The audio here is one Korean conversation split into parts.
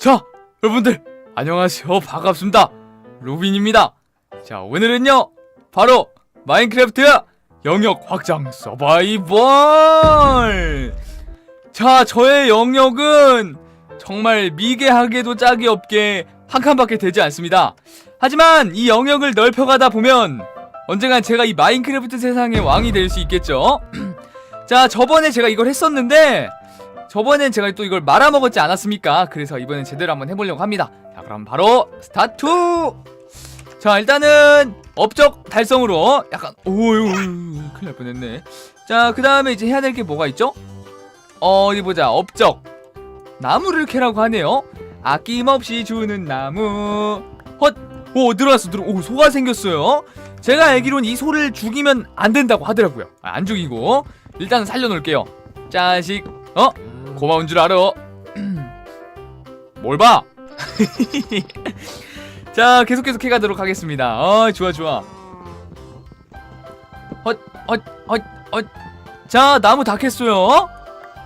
자, 여러분들 안녕하세요. 반갑습니다. 로빈입니다. 자, 오늘은요. 바로 마인크래프트 영역 확장 서바이벌. 자, 저의 영역은 정말 미개하게도 짝이 없게 한 칸밖에 되지 않습니다. 하지만 이 영역을 넓혀가다 보면 언젠간 제가 이 마인크래프트 세상의 왕이 될 수 있겠죠. 자, 저번에 제가 이걸 했었는데 저번엔 제가 또 이걸 말아먹었지 않았습니까? 그래서 이번엔 제대로 한번 해보려고 합니다. 자, 그럼 바로 스타트! 자, 일단은 업적 달성으로 약간 오유 큰일 날 뻔했네. 자, 그 다음에 이제 해야 될 게 뭐가 있죠? 어, 어디 보자. 업적 나무를 캐라고 하네요. 아낌없이 주는 나무. 헛! 오, 들어왔어, 들어. 오, 소가 생겼어요. 제가 알기론 이 소를 죽이면 안 된다고 하더라고요. 아, 안 죽이고 일단 살려놓을게요. 자식, 어? 고마운 줄 알아. 뭘 봐? 자, 계속 계속 해가도록 하겠습니다. 어, 좋아, 좋아. 헛, 헛, 헛, 헛. 자, 나무 다 캤어요.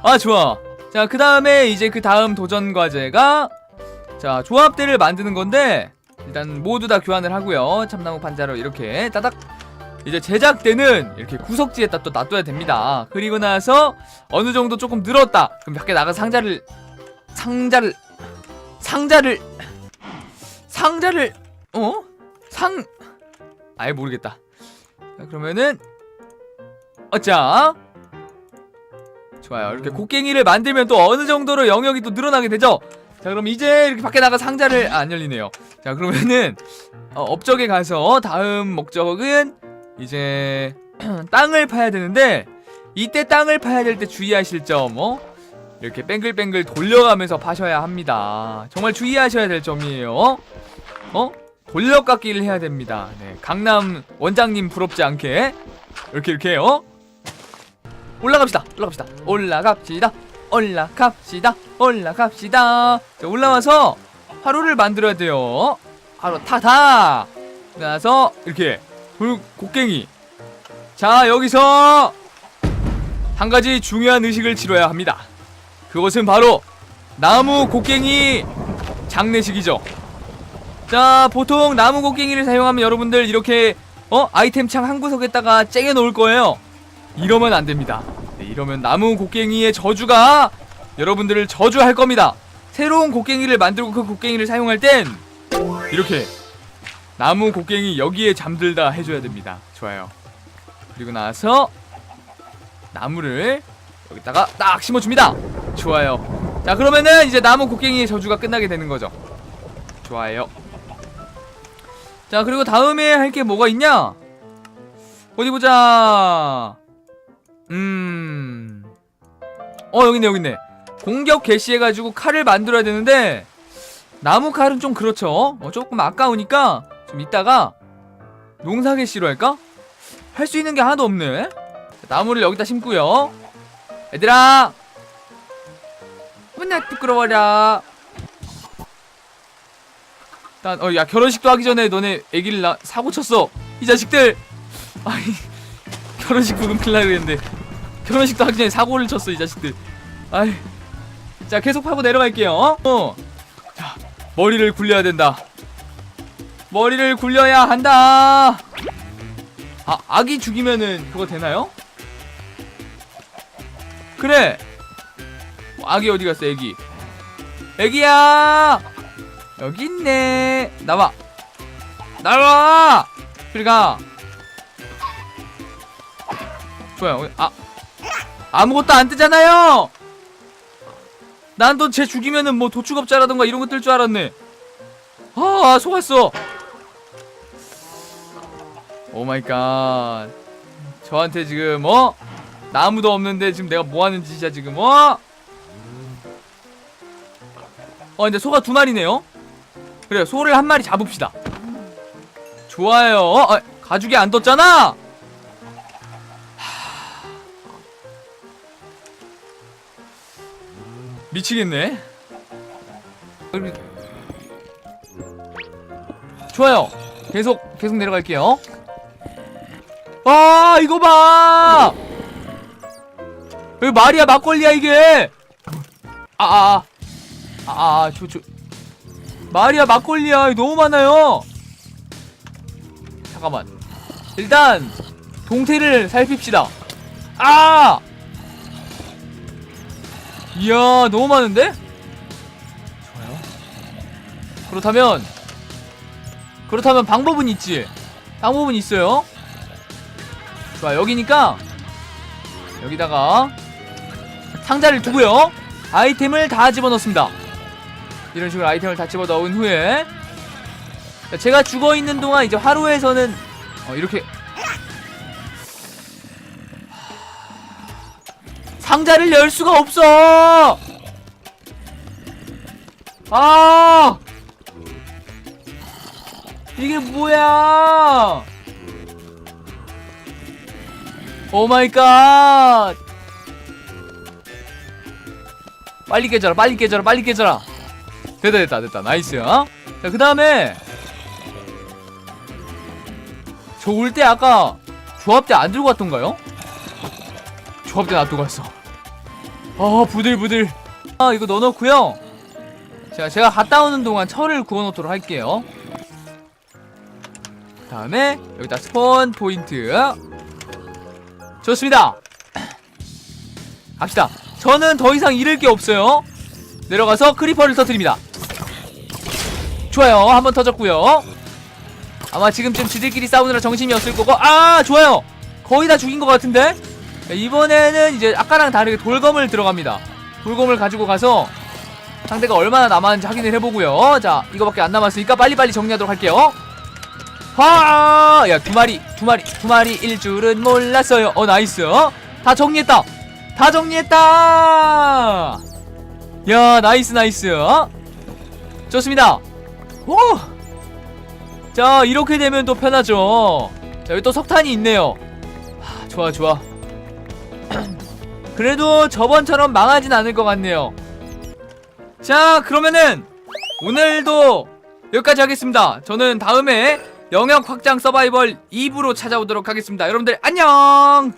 아, 좋아. 자, 그 다음에 이제 그 다음 도전 과제가 자, 조합대를 만드는 건데 일단 모두 다 교환을 하고요. 참나무 판자로 이렇게 따닥 이제 제작 때는 이렇게 구석지에다 또 놔둬야 됩니다. 그리고 나서 어느 정도 조금 늘었다. 그럼 밖에 나가 상자를 상자를 상자를 상자를 어? 상 아예 모르겠다. 자, 그러면은 어자 좋아요. 이렇게 곡괭이를 만들면 또 어느 정도로 영역이 또 늘어나게 되죠. 자, 그럼 이제 이렇게 밖에 나가 상자를 아, 안 열리네요. 자, 그러면은 어, 업적에 가서 다음 목적은 이제 땅을 파야 되는데 이때 땅을 파야 될 때 주의하실 점 어? 이렇게 뱅글뱅글 돌려가면서 파셔야 합니다. 정말 주의하셔야 될 점이에요. 어? 돌려깎기를 해야 됩니다. 네, 강남 원장님 부럽지 않게 이렇게 이렇게 어? 올라갑시다. 올라갑시다. 올라갑시다. 올라갑시다. 올라갑시다. 자, 올라와서 화로를 만들어야 돼요. 화로 타다. 그래서 이렇게 돌 곡괭이. 자, 여기서 한 가지 중요한 의식을 치러야 합니다. 그것은 바로 나무 곡괭이 장례식이죠. 자, 보통 나무 곡괭이를 사용하면 여러분들 이렇게 어 아이템 창 한 구석에다가 쟁여 놓을 거예요. 이러면 안 됩니다. 네, 이러면 나무 곡괭이의 저주가 여러분들을 저주할 겁니다. 새로운 곡괭이를 만들고 그 곡괭이를 사용할 땐 이렇게 나무 곡괭이 여기에 잠들다 해줘야 됩니다. 좋아요. 그리고 나서 나무를 여기다가 딱 심어줍니다. 좋아요. 자 그러면은 이제 나무 곡괭이의 저주가 끝나게 되는 거죠. 좋아요. 자 그리고 다음에 할 게 뭐가 있냐? 어디 보자. 음. 어 여기 있네 여기 있네. 공격 개시해가지고 칼을 만들어야 되는데 나무 칼은 좀 그렇죠. 어, 조금 아까우니까 좀 이따가 농사 개시로 할까? 할 수 있는 게 하나도 없네. 자, 나무를 여기다 심고요. 얘들아, 맨날 부끄러워라. 일단 어 야 결혼식도 하기 전에 너네 애기를 나 사고 쳤어. 이 자식들. 아이 결혼식 부금 필라 그랬는데 결혼식도 하기 전에 사고를 쳤어 이 자식들. 아이. 자 계속 파고 내려갈게요. 어? 어. 자 머리를 굴려야 된다. 머리를 굴려야 한다. 아 아기 죽이면은 그거 되나요? 그래. 어, 아기 어디 갔어 애기? 애기야. 여기 있네. 나와. 나와. 저리 가. 좋아요. 아 아무것도 안 뜨잖아요. 난또쟤 죽이면은 뭐 도축업자라던가 이런 거 뜰 줄 알았네. 아, 속았어. 오 마이 갓. 저한테 지금 어? 나무도 없는데 지금 내가 뭐 하는 짓이야 지금 어? 어 이제 소가 두 마리네요. 그래 소를 한 마리 잡읍시다. 좋아요. 어, 아, 가죽이 안 떴잖아. 미치겠네. 좋아요. 계속 계속 내려갈게요. 아 이거 봐. 왜 말이야 막걸리야 이게? 아아 아 아 저 저. 말이야 막걸리야. 너무 많아요. 잠깐만. 일단 동태를 살핍시다. 아! 이야 너무 많은데? 좋아요. 그렇다면 그렇다면 방법은 있지. 방법은 있어요 좋아 여기니까 여기다가 상자를 두고요. 아이템을 다 집어넣습니다. 이런 식으로 아이템을 다 집어넣은 후에 자, 제가 죽어있는 동안 이제 하루에서는 어, 이렇게 상자를 열 수가 없어! 아! 이게 뭐야 오 마이 갓 빨리 깨져라 빨리 깨져라 빨리 깨져라. 됐다 됐다 됐다. 나이스 어? 자 그 다음에 저 올 때 아까 조합대 안 들고 갔던가요? 조합대 놔두고 갔어. 아 부들부들. 아 이거 넣어놓고요. 제가 제가 갔다 오는 동안 철을 구워놓도록 할게요. 그 다음에 여기다 스폰 포인트 좋습니다. 갑시다. 저는 더 이상 잃을 게 없어요. 내려가서 크리퍼를 터뜨립니다. 좋아요. 한 번 터졌고요. 아마 지금쯤 지들끼리 싸우느라 정신이 없을 거고. 아 좋아요. 거의 다 죽인 것 같은데? 자, 이번에는 이제 아까랑 다르게 돌검을 들어갑니다. 돌검을 가지고 가서 상대가 얼마나 남았는지 확인을 해보고요. 자 이거밖에 안 남았으니까 빨리빨리 정리하도록 할게요 하 야 두 마리 두 마리 두 마리 일 줄은 몰랐어요. 어 나이스. 다 정리했다. 다 정리했다. 야 나이스 나이스. 좋습니다. 오! 자 이렇게 되면 또 편하죠. 자 여기 또 석탄이 있네요. 하, 좋아 좋아. 그래도 저번처럼 망하진 않을 것 같네요. 자 그러면은 오늘도 여기까지 하겠습니다. 저는 다음에 영역 확장 서바이벌 2부로 찾아오도록 하겠습니다. 여러분들 안녕